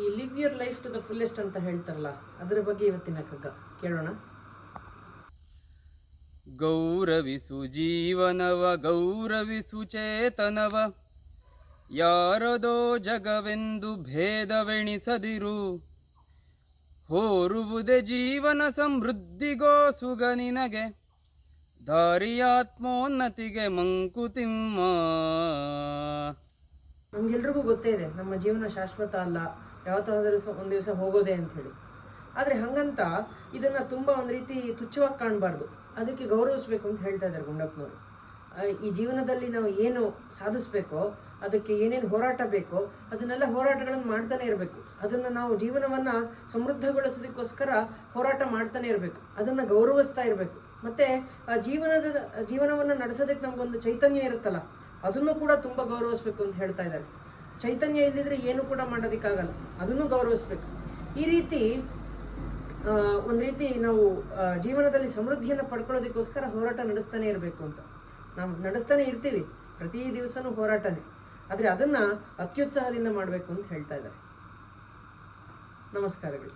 ಈ live your life to the fullest ಅಂತ ಹೇಳ್ತಾರಲ್ಲ, ಅದರ ಬಗ್ಗೆ ಇವತ್ತಿನ ಕಗ್ಗ. ಕೇಳೋಣ. ಗೌರವಿಸು ಜೀವನವ, ಗೌರವಿಸು ಚೇತನವ. ಯಾರದೋ ಜಗವೆಂದು ಭೇದವೆಣಿಸದಿರು. ಹೋರುವುದೇ ಜೀವನ ಸಮೃದ್ಧಿಗೋ ಸುಗ ನಿನಗೆ. ದಾರಿಯಾತ್ಮೋನ್ನತಿಗೆ ಮಂಕುತಿಮ್ಮ. ನಮ್ಗೆಲ್ರಿಗೂ ಗೊತ್ತೇ ಇದೆ, ನಮ್ಮ ಜೀವನ ಶಾಶ್ವತ ಅಲ್ಲ ಯಾವತ್ತಾದರೂ ಒಂದು ದಿವಸ ಹೋಗೋದೆ ಅಂತ ಹೇಳಿ ಆದ್ರೆ ಹಂಗಂತ ಇದನ್ನ ತುಂಬಾ ಒಂದ್ ರೀತಿ ತುಚ್ಛವಾಗಿ ಕಾಣಬಾರ್ದು. ಅದಕ್ಕೆ ಗೌರವಿಸ್ಬೇಕು ಅಂತ ಹೇಳ್ತಾ ಇದ್ದಾರೆ ಗುಂಡಪ್ಪನವರು. ಈ ಜೀವನದಲ್ಲಿ ನಾವು ಏನು ಸಾಧಿಸ್ಬೇಕೋ, ಅದಕ್ಕೆ ಏನೇನು ಹೋರಾಟ ಬೇಕೋ, ಅದನ್ನೆಲ್ಲ ಹೋರಾಟಗಳನ್ನು ಮಾಡ್ತಾನೆ ಇರಬೇಕು. ಅದನ್ನ ನಾವು ಜೀವನವನ್ನ ಸಮೃದ್ಧಗೊಳಿಸೋದಕ್ಕೋಸ್ಕರ ಹೋರಾಟ ಮಾಡ್ತಾನೆ ಇರಬೇಕು. ಅದನ್ನ ಗೌರವಿಸ್ತಾ ಇರಬೇಕು. ಮತ್ತೆ ಜೀವನದ ಜೀವನವನ್ನ ನಡೆಸೋದಕ್ಕೆ ನಮ್ಗೊಂದು ಚೈತನ್ಯ ಇರುತ್ತಲ್ಲ ಅದನ್ನು ಕೂಡ ತುಂಬಾ ಗೌರವಿಸ್ಬೇಕು ಅಂತ ಹೇಳ್ತಾ ಇದ್ದಾರೆ. ಚೈತನ್ಯ ಇಲ್ಲದಿದ್ರೆ ಏನು ಕೂಡ ಮಾಡೋದಕ್ಕಾಗಲ್ಲ. ಅದನ್ನು ಗೌರವಿಸ್ಬೇಕು. ಈ ರೀತಿ ಒಂದು ರೀತಿ ನಾವು ಜೀವನದಲ್ಲಿ ಸಮೃದ್ಧಿಯನ್ನು ಪಡ್ಕೊಳ್ಳೋದಕ್ಕೋಸ್ಕರ ಹೋರಾಟ ನಡೆಸ್ತಾನೆ ಇರಬೇಕು ಅಂತ. ನಾವು ನಡೆಸ್ತಾನೆ ಇರ್ತೀವಿ. ಪ್ರತಿ ದಿವಸನೂ ಹೋರಾಟನೇ. ಆದರೆ ಅದನ್ನ ಅತ್ಯುತ್ಸಾಹದಿಂದ ಮಾಡಬೇಕು ಅಂತ ಹೇಳ್ತಾ ಇದ್ದಾರೆ. ನಮಸ್ಕಾರಗಳು.